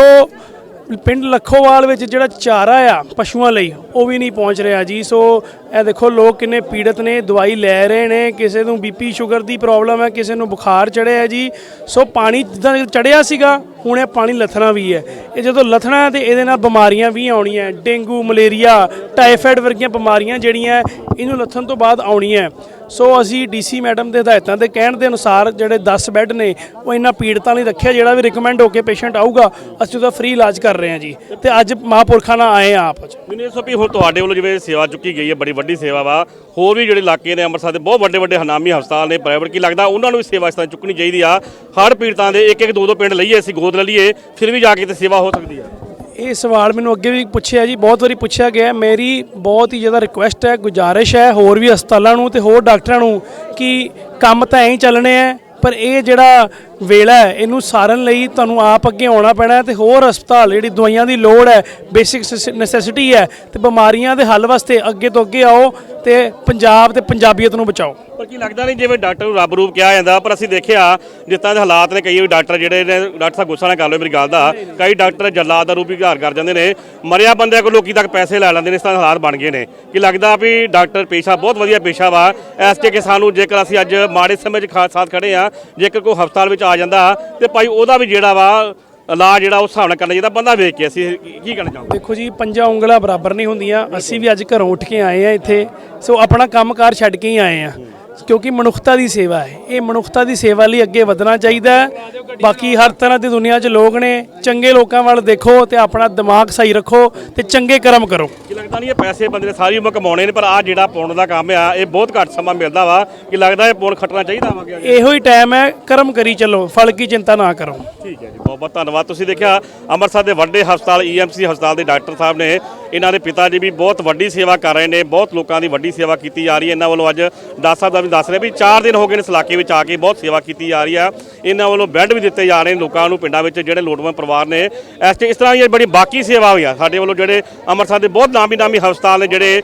ਪਿੰਡ ਲੱਖੋਵਾਲ ਵਿੱਚ ਜਿਹੜਾ ਚਾਰਾ ਆ ਪਸ਼ੂਆਂ ਲਈ, ਉਹ ਵੀ ਨਹੀਂ ਪਹੁੰਚ ਰਿਹਾ ਜੀ। ਸੋ ਇਹ ਦੇਖੋ, ਲੋਕ ਕਿੰਨੇ ਪੀੜਤ ਨੇ, ਦਵਾਈ ਲੈ ਰਹੇ ਨੇ, ਕਿਸੇ ਨੂੰ ਬੀਪੀ ਸ਼ੂਗਰ ਦੀ ਪ੍ਰੋਬਲਮ ਹੈ, ਕਿਸੇ ਨੂੰ ਬੁਖਾਰ ਚੜਿਆ ਜੀ। ਸੋ ਪਾਣੀ ਜਿੱਦਾਂ ਚੜਿਆ ਸੀਗਾ ਹੁਣ ਇਹ ਪਾਣੀ ਲੱਥਣਾ ਵੀ ਹੈ। ਇਹ ਜਦੋਂ ਲੱਥਣਾ ਹੈ ਤੇ ਇਹਦੇ ਨਾਲ ਬਿਮਾਰੀਆਂ ਵੀ ਆਉਣੀਆਂ ਡੇਂਗੂ, ਮਲੇਰੀਆ, ਟਾਈਫਾਇਡ ਵਰਗੀਆਂ ਬਿਮਾਰੀਆਂ ਜਿਹੜੀਆਂ ਇਹਨੂੰ ਲੱਥਣ ਤੋਂ ਬਾਅਦ ਆਉਣੀਆਂ ਸੋ ਅਸੀਂ ਡੀਸੀ ਮੈਡਮ ਦੇ ਹਦਾਇਤਾਂ ਦੇ ਕਹਿਣ ਦੇ ਅਨੁਸਾਰ ਜਿਹੜੇ 10 ਬੈੱਡ ਨੇ, ਉਹ ਇਹਨਾਂ ਪੀੜਤਾਂ ਲਈ ਰੱਖਿਆ, ਜਿਹੜਾ ਵੀ ਰਿਕਮੈਂਡ ਹੋ ਕੇ ਪੇਸ਼ੈਂਟ ਆਊਗਾ, ਅਸੀਂ ਉਹਦਾ ਫ੍ਰੀ ਇਲਾਜ ਕਰ ਰਹੇ ਹਾਂ ਜੀ। ਤੇ ਅੱਜ ਮਹਾਂਪੁਰਖਾਂ ਨਾਲ ਆਏ ਆ ਆਪ ਚ ਮੈਨੂੰ ਇਹ ਵੀ ਹੁਣ ਤੁਹਾਡੇ ਵੱਲੋਂ ਜਿਵੇਂ ਸੇਵਾ ਚੁੱਕੀ ਗਈ ਹੈ, ਬੜੀ ਵੱਡੀ ਸੇਵਾ ਵਾ। ਹੋਰ ਵੀ ਜਿਹੜੇ ਇਲਾਕੇ ਨੇ ਅੰਮ੍ਰਿਤਸਰ ਦੇ, ਬਹੁਤ ਵੱਡੇ ਵੱਡੇ ਹਨਾਮੀ ਹਸਪਤਾਲ ਨੇ ਪ੍ਰਾਈਵੇਟ ਕੀ ਲੱਗਦਾ ਉਹਨਾਂ ਨੂੰ ਵੀ ਸੇਵਾ ਇਸ ਤਰ੍ਹਾਂ ਚੁੱਕਣੀ ਚਾਹੀਦੀ ਆ। ਹਰ ਪੀੜਤਾਂ ਦੇ ਇੱਕ ਇੱਕ ਦੋ ਦੋ ਪਿੰਡ ਲਈਏ ਅਸੀਂ ਗੋਦ ਲੈ ਲਈਏ, ਫਿਰ ਵੀ ਜਾ ਕੇ ਤੇ ਸੇਵਾ ਹੋ ਸਕਦੀ ਆ ਇਹ ਸਵਾਲ ਮੈਨੂੰ ਅੱਗੇ ਵੀ ਪੁੱਛਿਆ ਜੀ, ਬਹੁਤ ਵਾਰੀ ਪੁੱਛਿਆ ਗਿਆ। ਮੇਰੀ ਬਹੁਤ ਹੀ ਜ਼ਿਆਦਾ ਰਿਕੁਐਸਟ ਹੈ, ਗੁਜ਼ਾਰਿਸ਼ ਹੈ ਹੋਰ ਵੀ ਹਸਪਤਾਲਾਂ ਨੂੰ ਤੇ ਹੋਰ ਡਾਕਟਰਾਂ ਨੂੰ ਕਿ ਕੰਮ ਤਾਂ ਐਂ ਹੀ ਚੱਲਣੇ ਹੈ, ਪਰ ਇਹ ਜਿਹੜਾ ਵੇਲਾ ਹੈ, ਇਹਨੂੰ ਸਾਰਨ ਲਈ ਤੁਹਾਨੂੰ ਆਪ ਅੱਗੇ ਆਉਣਾ ਪੈਣਾ ਹੈ ਤੇ ਹੋਰ ਹਸਪਤਾਲ ਜਿਹੜੀ ਦਵਾਈਆਂ ਦੀ ਲੋੜ ਹੈ ਬੇਸਿਕ ਨੈਸੈਸਿਟੀ ਹੈ ਤੇ ਬਿਮਾਰੀਆਂ ਦੇ ਹੱਲ ਵਾਸਤੇ ਅੱਗੇ ਤੋਂ ਅੱਗੇ ਆਓ। ਤੇ ਪੰਜਾਬ ਤੇ ਪੰਜਾਬੀਅਤ ਨੂੰ ਬਚਾਓ। ਪਰ ਕੀ ਲੱਗਦਾ ਨਹੀਂ ਜਿਵੇਂ ਡਾਕਟਰ ਨੂੰ ਰੱਬ ਰੂਪ ਕਿਹਾ ਜਾਂਦਾ, ਪਰ ਅਸੀਂ ਦੇਖਿਆ ਜਿਸ ਦੇ ਹਾਲਾਤ ਨੇ, ਕਈ ਡਾਕਟਰ ਜਿਹੜੇ ਨੇ, ਡਾਕਟਰ ਸਾਹਿਬ ਗੁੱਸਾ ਨਾ ਕਰ ਲਓ ਮੇਰੀ ਗੱਲ ਦਾ, ਕਈ ਡਾਕਟਰ ਜੱਲਾਦ ਦਾ ਰੂਪ ਹੀ ਘਾਰ ਕਰ ਜਾਂਦੇ ਨੇ, ਮਰਿਆ ਬੰਦਿਆਂ ਕੋਲ ਲੋਕੀ ਤੱਕ ਪੈਸੇ ਲੈ ਲੈਂਦੇ ਨੇ, ਇਸ ਤਰ੍ਹਾਂ ਦੇ ਹਾਲਾਤ ਬਣ ਗਏ ਨੇ। ਕੀ ਲੱਗਦਾ ਵੀ ਡਾਕਟਰ ਪੇਸ਼ਾ ਬਹੁਤ ਵਧੀਆ ਪੇਸ਼ਾ ਵਾ ਐਸ ਕੇ ਸਾਨੂੰ ਜੇਕਰ ਅਸੀਂ ਅੱਜ ਮਾੜੇ ਸਮੇਂ 'ਚ ਖਾ- ਸਾਥ ਖੜੇ ਆ ਜੇਕਰ ਕੋਈ ਹਸਪਤਾਲ ਵਿੱਚ ਆ ਜਾਂਦਾ ਤੇ ਭਾਈ ਉਹਦਾ ਵੀ ਜਿਹੜਾ ਵਾ ਇਲਾਜ ਜਿਹੜਾ ਉਸ ਹਿਸਾਬ ਨਾਲ ਕਰਨਾ ਚਾਹੀਦਾ, ਬੰਦਾ ਵੇਖ ਕੇ ਅਸੀਂ ਕੀ ਕੀ ਕਹਿਣਾ ਚਾਹੁੰਦੇ? ਦੇਖੋ ਜੀ, ਪੰਜਾਂ ਉਂਗਲਾਂ ਬਰਾਬਰ ਨਹੀਂ ਹੁੰਦੀਆਂ। ਅਸੀਂ ਵੀ ਅੱਜ ਘਰੋਂ ਉੱਠ ਕੇ ਆਏ ਆ ਇੱਥੇ। ਸੋ ਆਪਣਾ ਕੰਮਕਾਰ ਛੱਡ ਕੇ ਹੀ ਆਏ ਆ। ਕਿਉਂਕਿ ਮਨੁੱਖਤਾ ਦੀ ਸੇਵਾ ਹੈ। ਇਹ ਮਨੁੱਖਤਾ ਦੀ ਸੇਵਾ ਲਈ ਅੱਗੇ ਵਧਣਾ ਚਾਹੀਦਾ ਬਾਕੀ ਹਰ ਤਰ੍ਹਾਂ ਦੀ ਦੁਨੀਆ 'ਚ ਲੋਕ ਨੇ ਚੰਗੇ ਲੋਕਾਂ ਵੱਲ ਦੇਖੋ ਤੇ ਆਪਣਾ ਦਿਮਾਗ ਸਹੀ ਰੱਖੋ ਤੇ ਚੰਗੇ ਕਰਮ ਕਰੋ। ਕੀ ਲੱਗਦਾ ਨਹੀਂ ਇਹ ਪੈਸੇ ਬੰਦੇ ਨੇ ਸਾਰੀ ਉਮਰ ਕਮਾਉਣੇ ਨੇ ਪਰ ਆ ਜਿਹੜਾ ਪੁੰਨ ਦਾ ਕੰਮ ਆ ਇਹ ਬਹੁਤ ਘੱਟ ਸਮਾਂ ਮਿਲਦਾ ਵਾ। ਕਿ ਲੱਗਦਾ ਇਹ ਪੁੰਨ ਖੱਟਣਾ ਚਾਹੀਦਾ ਵਾ ਅੱਗੇ ਇਹੋ ਹੀ ਟਾਈਮ ਹੈ ਕਰਮ ਕਰੀ ਚੱਲੋ ਫਲ ਕੀ ਚਿੰਤਾ ਨਾ ਕਰੋ। ਠੀਕ ਹੈ ਜੀ ਬਹੁਤ ਬਹੁਤ ਧੰਨਵਾਦ। ਤੁਸੀਂ ਦੇਖਿਆ ਅੰਮ੍ਰਿਤਸਰ ਦੇ ਵੱਡੇ ਹਸਪਤਾਲ ਈਐਮਸੀ ਹਸਪਤਾਲ ਦੇ ਡਾਕਟਰ ਸਾਹਿਬ ਨੇ ਇਹਨਾਂ ਦੇ ਪਿਤਾ ਜੀ ਵੀ ਬਹੁਤ ਵੱਡੀ ਸੇਵਾ ਕਰ ਰਹੇ ਨੇ ਬਹੁਤ ਲੋਕਾਂ ਦੀ ਵੱਡੀ ਸੇਵਾ ਕੀਤੀ ਜਾ ਰਹੀ ਹੈ। ਇਹਨਾਂ ਵੱਲੋਂ ਅੱਜ ਡਾਕਟਰ ਸਾਹਿਬ ਦਾ ਵੀ ਦੱਸ ਰਹੇ ਵੀ 4 ਦਿਨ ਹੋ ਗਏ ਨੇ ਇਸ ਇਲਾਕੇ ਵਿੱਚ ਆ ਕੇ ਬਹੁਤ ਸੇਵਾ ਕੀਤੀ ਜਾ ਰਹੀ ਆ। ਇਹਨਾਂ ਵੱਲੋਂ ਬੈੱਡ ਵੀ ਦਿੱਤੇ ਜਾ ਰਹੇ ਨੇ ਲੋਕਾਂ ਨੂੰ ਪਿੰਡਾਂ ਵਿੱਚ ਜਿਹੜੇ ਲੋੜਵੰਦ ਪਰਿਵਾਰ ਨੇ। ਇਸ ਇਸ ਤਰ੍ਹਾਂ ਦੀਆਂ ਬੜੀ ਬਾਕੀ ਸੇਵਾ ਵੀ ਆ। ਸਾਡੇ ਵੱਲੋਂ ਜਿਹੜੇ ਅੰਮ੍ਰਿਤਸਰ ਦੇ ਬਹੁਤ ਨਾਮੀ ਨਾਮੀ ਹਸਪਤਾਲ ਨੇ ਜਿਹੜੇ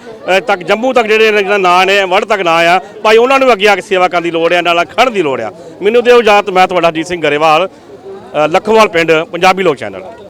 ਤੱਕ ਜੰਮੂ ਤੱਕ ਜਿਹੜੇ ਜਿਹੜਾ ਨਾਂ ਨੇ ਵਰਡ ਤੱਕ ਨਾਂ ਆ ਭਾਈ ਉਹਨਾਂ ਨੂੰ ਅੱਗੇ ਆ ਕੇ ਸੇਵਾ ਕਰਨ ਦੀ ਲੋੜ ਆ ਨਾਲ ਖੜਨ ਦੀ ਲੋੜ ਆ। ਮੈਨੂੰ ਦਿਓ ਇਜਾਜ਼ਤ ਮੈਂ ਤੁਹਾਡਾ ਜੀਤ ਸਿੰਘ ਗਰੇਵਾਲ ਅ, ਲੱਖੋਵਾਲ ਪਿੰਡ ਪੰਜਾਬੀ ਲੋਕ ਚੈਨਲ।